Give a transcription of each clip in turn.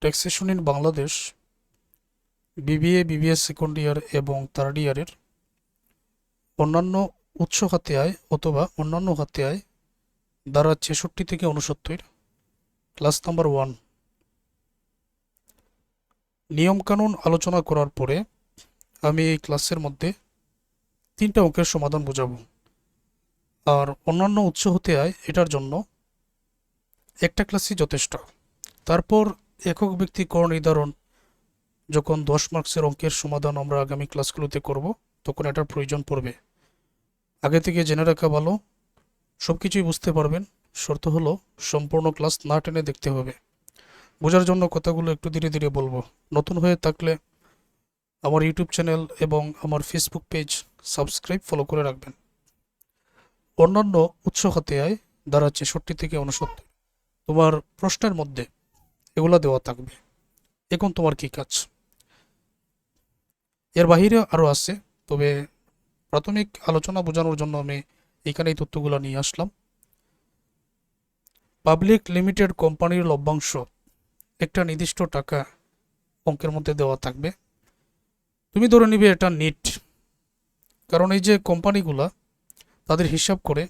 Taxation in Bangladesh BBA BBS second year এবং third ইয়ারের অন্যান্য উৎস খাতে আয় অথবা অন্যান্য খাতে আয় দ্বারা ছেষট্টি থেকে উনসত্তর ক্লাস নাম্বার ওয়ান নিয়মকানুন আলোচনা করার পরে আমি এই ক্লাসের মধ্যে তিনটা অঙ্কের সমাধান বোঝাবো। আর অন্যান্য উৎস হতে আয় এটার জন্য একটা ক্লাসই যথেষ্ট। তারপর একক ব্যক্তি কর নির্ধারণ যখন দশ মার্কসের অঙ্কের সমাধান আমরা আগামী ক্লাসগুলোতে করব, তখন এটার প্রয়োজন পড়বে। আগে থেকে জেনে রাখা ভালো সব কিছুই বুঝতে পারবেন। শর্ত হলো, সম্পূর্ণ ক্লাস না টেনে দেখতে হবে। বোঝার জন্য কথাগুলো একটু ধীরে ধীরে বলব। নতুন হয়ে থাকলে আমার ইউটিউব চ্যানেল এবং আমার ফেসবুক পেজ সাবস্ক্রাইব ফলো করে রাখবেন। অন্যান্য উৎস খাতে আয়, দ্বারা ছেষট্টি থেকে উনসত্তর তোমার প্রশ্নের মধ্যে এগুলা দেওয়া থাকবে। এখন তোমার কি কাজ? এর বাহিরে আরও আছে, তবে প্রাথমিক আলোচনা বোঝানোর জন্য আমি এখানে এই তথ্যগুলো নিয়ে আসলাম। পাবলিক লিমিটেড কোম্পানির লভ্যাংশ একটা নির্দিষ্ট টাকা অঙ্কের মধ্যে দেওয়া থাকবে। তুমি ধরে নিবে এটা নিট, কারণ এই যে কোম্পানিগুলা, তাদের হিসাব করে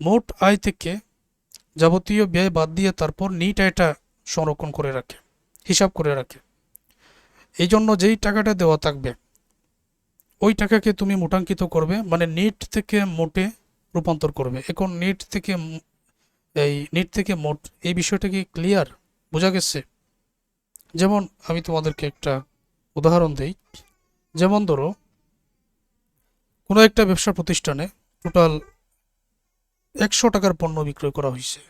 মোট আয় থেকে যাবতীয় ব্যয় বাদ দিয়ে তারপর নিট আয়টা সংরক্ষণ করে রাখে, হিসাব করে রাখে। এই জন্য যেই টাকাটা দেওয়া থাকবে, ওই টাকাকে তুমি মোটাঙ্কিত করবে মানে নিট থেকে মোটে রূপান্তর করবে। এখন নিট থেকে এই নিট থেকে মোট, এই বিষয়টা কি ক্লিয়ার বোঝা গেছে? যেমন আমি তোমাদেরকে একটা উদাহরণ দেই। যেমন ধরো, কোনো একটা ব্যবসা প্রতিষ্ঠানে টোটাল একশো টাকার পণ্য বিক্রয় করা হয়েছে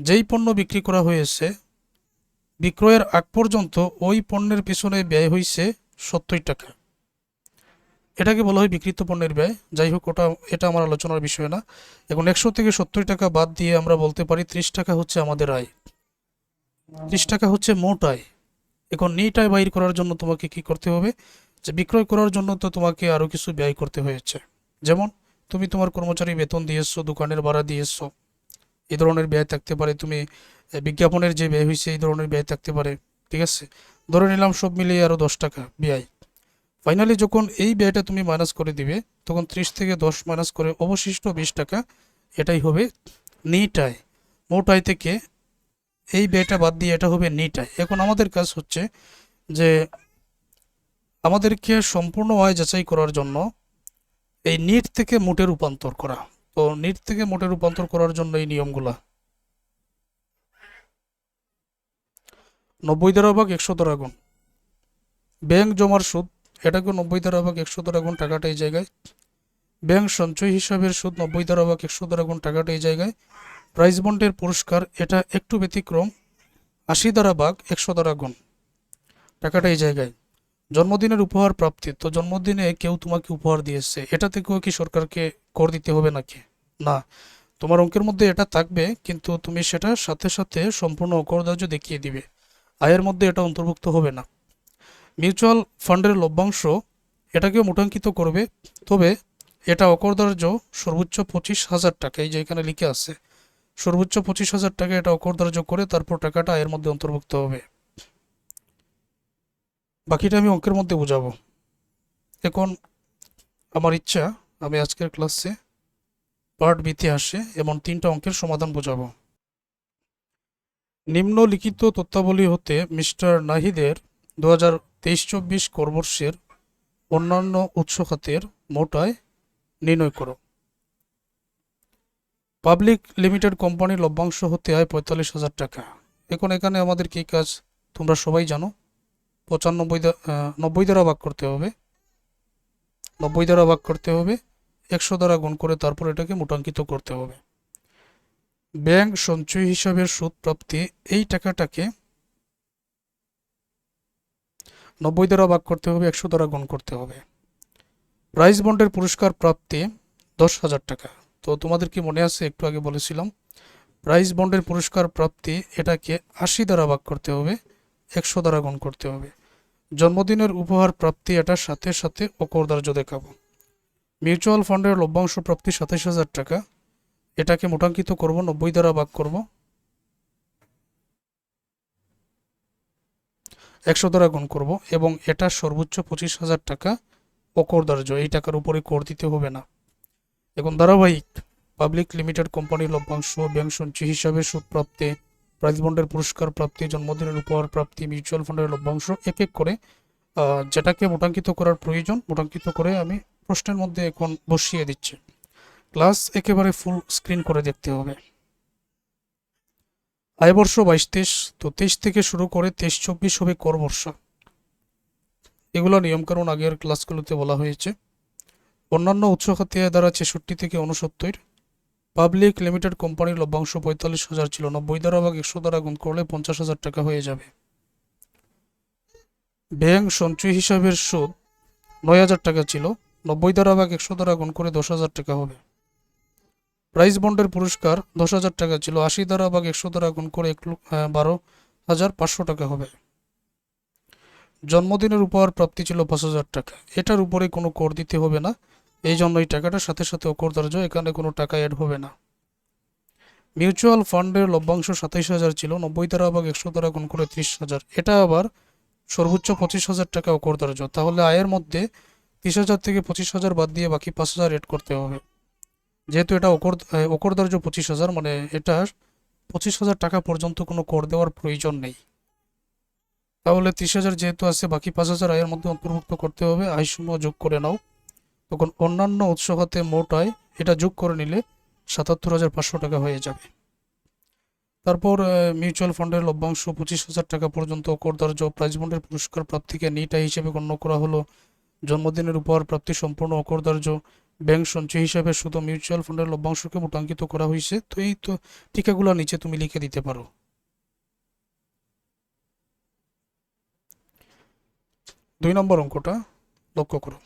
যেই পণ্য বিক্রি করা হয়েছে, বিক্রয়ের আগ পর্যন্ত ওই পণ্যের পিছনে ব্যয় হয়েছে সত্তর টাকা। এটাকে বলা হয় বিক্রিত পণ্যের ব্যয়। যাই হোক, ওটা, এটা আমার আলোচনার বিষয় না। এখন একশো থেকে সত্তর টাকা বাদ দিয়ে আমরা বলতে পারি ত্রিশ টাকা হচ্ছে আমাদের আয়। ত্রিশ টাকা হচ্ছে মোট আয়। এখন নিট আয় বাইর করার জন্য তোমাকে কি করতে হবে? যে বিক্রয় করার জন্য তো তোমাকে আরও কিছু ব্যয় করতে হয়েছে। যেমন, তুমি তোমার কর্মচারী বেতন দিয়েছ, দোকানের ভাড়া দিয়েছ। এই ধরনের ব্যয় থাকতে পারে, তুমি বিজ্ঞাপনের যে ব্যয় হয়েছে এই ধরনের ব্যয় থাকতে পারে, ঠিক আছে? ধরে নিলাম সব মিলিয়ে আরও দশ টাকা ব্যয়। ফাইনালি যখন এই ব্যয়টা তুমি মাইনাস করে দিবে, তখন ত্রিশ থেকে দশ মাইনাস করে অবশিষ্ট বিশ টাকা, এটাই হবে নিট আয় মোট আয় থেকে এই ব্যয়টা বাদ দিয়ে এটা হবে নিট আয় এখন আমাদের কাজ হচ্ছে যে আমাদেরকে সম্পূর্ণ আয় যাচাই করার জন্য এই নিট থেকে মোটে রূপান্তর করা। তো নিট থেকে মোটে রূপান্তর করার জন্য এই নিয়মগুলা। নব্বই দ্বারা ভাগ একশো দ্বারা গুণ। ব্যাংক জমার সুদ, এটাকে নব্বই দ্বারা ভাগ একশো দ্বারা গুণ টাকাটা এই জায়গায়। ব্যাংক সঞ্চয় হিসাবের সুদ নব্বই দ্বারা ভাগ একশো দ্বারা গুণ টাকাটা এই জায়গায়। প্রাইজ বন্ডের পুরস্কার, এটা একটু ব্যতিক্রম। আশি দ্বারা ভাগ একশো দ্বারা গুণ টাকাটা এই জায়গায়। জন্মদিনের উপহার প্রাপ্তি, তো জন্মদিনে কেউ তোমাকে উপহার দিয়েছে, এটা থেকেও কি সরকারকে কর দিতে হবে নাকি? না, তোমার অঙ্কের মধ্যে এটা থাকবে, কিন্তু তুমি সেটা সাথে সাথে সম্পূর্ণ অকরদার্য দেখিয়ে দিবে। আয়ের মধ্যে এটা অন্তর্ভুক্ত হবে না। মিউচুয়াল ফান্ডের লভ্যাংশ এটাকেও মোটাঙ্কিত করবে, তবে এটা অকরদার্য সর্বোচ্চ পঁচিশ হাজার টাকা, এই যে এখানে লিখে আছে। সর্বোচ্চ পঁচিশ হাজার টাকা এটা অকরদার্য করে তারপর টাকাটা আয়ের মধ্যে অন্তর্ভুক্ত হবে। বাকিটা আমি অঙ্কের মধ্যে বোঝাবো। এখন আমার ইচ্ছা, আমি আজকের ক্লাসে পার্ট বিতে আসে এমন তিনটা অঙ্কের সমাধান বোঝাবো। নিম্নলিখিত তথ্যাবলী হতে মিস্টার নাহিদের দু হাজার তেইশ চব্বিশ করবর্ষের অন্যান্য উৎস খাতের মোটায় নির্ণয় করো। পাবলিক লিমিটেড কোম্পানির লভ্যাংশ হতে আয় পঁয়তাল্লিশ হাজার টাকা। এখন এখানে আমাদের কী কাজ? তোমরা সবাই জানো। পঁচানব্বই নব্বই দ্বারা ভাগ করতে হবে। নব্বই দ্বারা ভাগ করতে হবে, একশো দ্বারা গুণ করে তারপর এটাকে মোটাঙ্কিত করতে হবে। ব্যাংক সঞ্চয় হিসাবের সুদ প্রাপ্তি, এই টাকাটাকে নব্বই দ্বারা ভাগ করতে হবে, একশো দ্বারা গুণ করতে হবে। প্রাইজ বন্ডের পুরস্কার প্রাপ্তি, দশ হাজার টাকা। তো তোমাদের কি মনে আছে? একটু আগে বলেছিলাম। প্রাইজ বন্ডের পুরস্কার প্রাপ্তি, এটাকে আশি দ্বারা ভাগ করতে হবে। একশো দ্বারা গুণ করতে হবে। জন্মদিনের উপহার প্রাপ্তি এটার সাথে সাথে অকরদার্য দেখাবো মিউচুয়াল ফান্ডের লভ্যাংশ প্রাপ্তি সাতাশ হাজার টাকা। এটাকে মোটাঙ্কিত করব, নব্বই দ্বারা ভাগ করব। একশো দ্বারা গুণ করব এবং এটা সর্বোচ্চ পঁচিশ হাজার টাকা অকর ধার্য এই টাকার উপরে কর দিতে হবে না। এখন ধারাবাহিক পাবলিক লিমিটেড কোম্পানির লভ্যাংশ, ব্যাংক সঞ্চয় হিসাবে সুদ প্রাপ্তি প্রাইজ বন্ডের পুরস্কার প্রাপ্তি, জন্মদিনের উপহার প্রাপ্তি, মিউচুয়াল ফান্ডের লভ্যাংশ, এক এক করে যেটাকে মোটাঙ্কিত করার প্রয়োজন, মোটাঙ্কিত করে আমি প্রশ্নের মধ্যে এখন বসিয়ে দিচ্ছি। ক্লাস একেবারে ফুল স্ক্রিন করে দেখতে হবে। আয় বর্ষ বাইশ তেইশ, তো তেইশ থেকে শুরু করে তেইশ চব্বিশ হবে কর বর্ষ। এগুলো নিয়মকানুন আগের ক্লাসগুলোতে বলা হয়েছে। অন্যান্য উৎস খাতে দ্বারা ছেষট্টি থেকে উনসত্তর পাবলিক লিমিটেড কোম্পানির লভ্যাংশ পঁয়তাল্লিশ হাজার ছিল। নব্বই দ্বারা ভাগ একশো দ্বারা গুণ করলে পঞ্চাশ হাজার টাকা হয়ে যাবে। ব্যাংক সঞ্চয় হিসাবের সুদ নয় হাজার টাকা ছিল। নব্বই দ্বারা ভাগ একশো দ্বারা গুণ করে দশ হাজার টাকা হবে। প্রাইজ বন্ডের পুরস্কার দশ হাজার টাকা ছিল। আশি দ্বারা ভাগ একশো দ্বারা গুণ করে এক লক্ষ- বারো হাজার পাঁচশো টাকা হবে। জন্মদিনের উপহার প্রাপ্তি ছিল পাঁচ হাজার টাকা। এটার উপরে কোনো কর দিতে হবে না। এই জন্য এই টাকাটার সাথে সাথে অকর ধার্য এখানে কোনো টাকা অ্যাড হবে না। মিউচুয়াল ফান্ডের লভ্যাংশ সাতাইশ হাজার ছিল নব্বই দ্বারা ভাগ একশো দ্বারা গুণ করে ত্রিশ হাজার। এটা আবার সর্বোচ্চ পঁচিশ হাজার টাকা অকর ধার্য তাহলে আয়ের মধ্যে তিরিশ হাজার থেকে পঁচিশ হাজার বাদ দিয়ে বাকি পাঁচ হাজার এড করতে হবে। যেহেতু এটা অকর আহ, অকর ধার্য পঁচিশ হাজার মানে এটা পঁচিশ হাজার টাকা পর্যন্ত কোনো কর দেওয়ার প্রয়োজন নেই। তাহলে ত্রিশ হাজার যেহেতু আছে বাকি পাঁচ হাজার আয়ের মধ্যে অন্তর্ভুক্ত করতে হবে। আয়সমূহ যোগ করে নাও। তখন অন্যান্য উৎস খাতে মোট আয় এটা যোগ করে নিলে সাতাত্তর হাজার পাঁচশো টাকা হয়ে যাবে। তারপর মিউচুয়াল ফান্ডের লভ্যাংশ পঁচিশ হাজার টাকা পর্যন্ত করদার্য প্রাইজ বন্ডের পুরস্কার প্রাপ্তিকে নিট হিসেবে গণ্য করা হলো। জন্মদিনের উপহার প্রাপ্তি সম্পূর্ণ অকরদার্য ব্যাংক সঞ্চয় হিসাবে শুধু মিউচুয়াল ফান্ডের লভ্যাংশকে মোটাঙ্কিত করা হয়েছে, তো এই তো টিকাগুলো নিচে তুমি লিখে দিতে পারো। দুই নম্বর অঙ্কটা লক্ষ্য করো।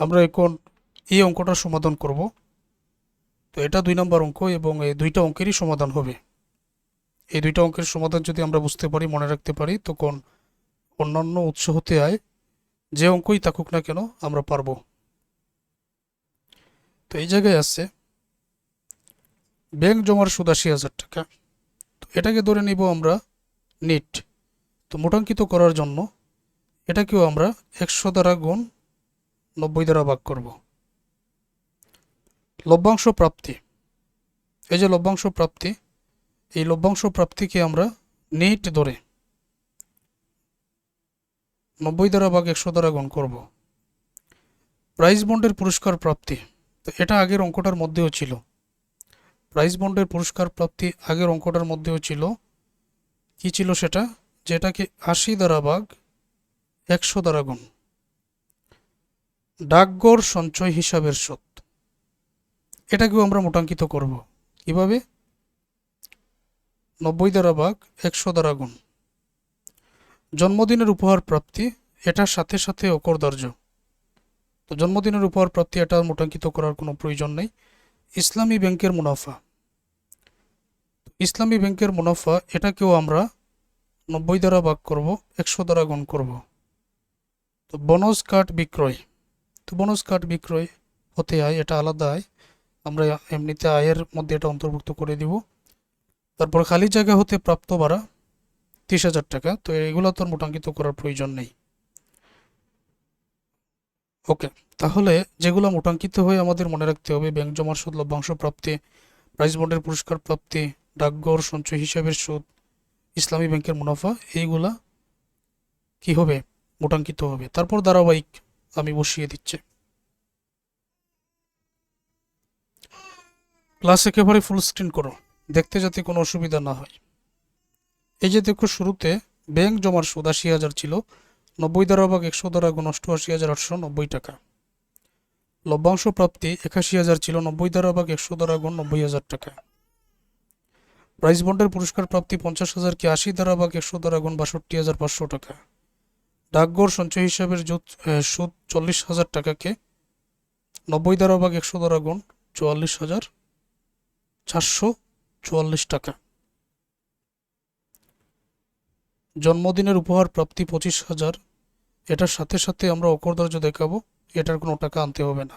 আমরা এখন এই অঙ্কটার সমাধান করব। তো এটা দুই নম্বর অঙ্ক এবং এই দুইটা অঙ্কেরই সমাধান হবে। এই দুইটা অঙ্কের সমাধান যদি আমরা বুঝতে পারি, মনে রাখতে পারি, তখন অন্যান্য উৎস হতে আয়। যে অঙ্কই থাকুক না কেন, আমরা পারব। তো এই জায়গায় আছে ব্যাংক জমার সুদ আশি হাজার টাকা। তো এটাকে ধরে নিব আমরা নিট। তো মোটাঙ্কিত করার জন্য এটাকেও আমরা একশো দ্বারা গুণ নব্বই দ্বারা ভাগ করব। লভ্যাংশ প্রাপ্তি। এই যে লভ্যাংশ প্রাপ্তি, এই লভ্যাংশ প্রাপ্তিকে আমরা নিট ধরে নব্বই দ্বারা ভাগ একশো দ্বারা গুণ করব। প্রাইজ বন্ডের পুরস্কার প্রাপ্তি, তো এটা আগের অঙ্কটার মধ্যেও ছিল। প্রাইজ বন্ডের পুরস্কার প্রাপ্তি আগের অঙ্কটার মধ্যেও ছিল। কি ছিল সেটা? যেটাকে আশি দ্বারা ভাগ একশো দ্বারা গুণ। ডাকঘর সঞ্চয় হিসাবের সুদ এটাকেও আমরা মোটাঙ্কিত করব। কীভাবে? নব্বই দ্বারা ভাগ একশো দ্বারা গুণ। জন্মদিনের উপহার প্রাপ্তি এটার সাথে সাথে অকরদার্য। তো জন্মদিনের উপহার প্রাপ্তি এটা মোটাঙ্কিত করার কোনো প্রয়োজন নেই। ইসলামী ব্যাংকের মুনাফা। ইসলামী ব্যাংকের মুনাফা এটাকেও আমরা নব্বই দ্বারা ভাগ করব, একশো দ্বারা গুণ করব। তো বোনাস কাঠ বিক্রয়। তো বোনাস কার্ড বিক্রয় হতে আয়, এটা আলাদা আয়। আমরা এমনিতে আয়ের মধ্যে এটা অন্তর্ভুক্ত করে দিব। তারপর খালি জায়গা হতে প্রাপ্ত ভাড়া তিরিশ হাজার টাকা। তো এগুলো তো মোটাঙ্কিত করার প্রয়োজন নেই। ওকে, তাহলে যেগুলো মোটাঙ্কিত হয়ে আমাদের মনে রাখতে হবে, ব্যাংক জমার সুদ, লভ্যাংশ প্রাপ্তি, প্রাইজ বন্ডের পুরস্কার প্রাপ্তি, ডাকঘর সঞ্চয় হিসাবের সুদ, ইসলামী ব্যাংকের মুনাফা, এইগুলা কি হবে? মোটাঙ্কিত হবে। তারপর ধারাবাহিক আমি বসিয়ে দিচ্ছি। ক্লাস একেবারে ফুল স্ক্রিন করো, দেখতে যাতে কোনো অসুবিধা না হয়। এই যে দেখো শুরুতে ব্যাংক জমার সুদ আশি হাজার ছিল, নব্বই দ্বারা ভাগ একশো দ্বারা গুণ অষ্টআশি হাজার আটশো নব্বই টাকা। লভ্যাংশ প্রাপ্তি একাশি হাজার ছিল, নব্বই দ্বারা ভাগ একশো দ্বারা গুণ নব্বই হাজার টাকা। প্রাইজ বন্ডের পুরস্কার প্রাপ্তি পঞ্চাশ হাজারকে আশি দ্বারা ভাগ একশো দ্বারা গুণ বাষট্টি হাজার পাঁচশো টাকা। ডাকঘর সঞ্চয় হিসাবের সুদ চল্লিশ হাজার টাকাকে নব্বই দ্বারা ভাগ একশো দ্বারা গুণ চুয়াল্লিশ হাজার চারশো চুয়াল্লিশ টাকা। জন্মদিনের উপহার প্রাপ্তি পঁচিশ হাজার। এটার সাথে সাথে আমরা অকরদার্য দেখাবো, এটার কোনো টাকা আনতে হবে না।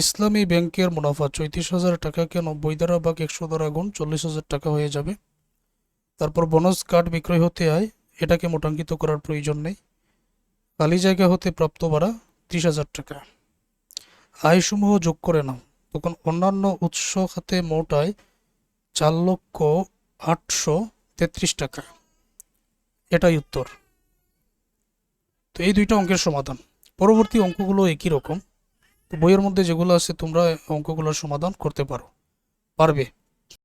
ইসলামী ব্যাংকের মুনাফা চৌত্রিশ হাজার টাকাকে নব্বই দ্বারা ভাগ একশো দ্বারা গুণ চল্লিশ হাজার টাকা হয়ে যাবে। তারপর বোনাস কার্ড বিক্রয় হতে আয়, এটাকে মোটাঙ্কিত করার প্রয়োজন নেই। খালি জায়গা হতে প্রাপ্ত ভাড়া ত্রিশ হাজার টাকা। আয়সমূহ যোগ করে নাও। তখন অন্যান্য উৎস খাতে মোট আয় চার লক্ষ আটশো তেত্রিশ টাকা। এটাই উত্তর। তো এই দুইটা অঙ্কের সমাধান। পরবর্তী অঙ্কগুলো একই রকম। তো বইয়ের মধ্যে যেগুলো আছে তোমরা অঙ্কগুলোর সমাধান করতে পারো। পারবে?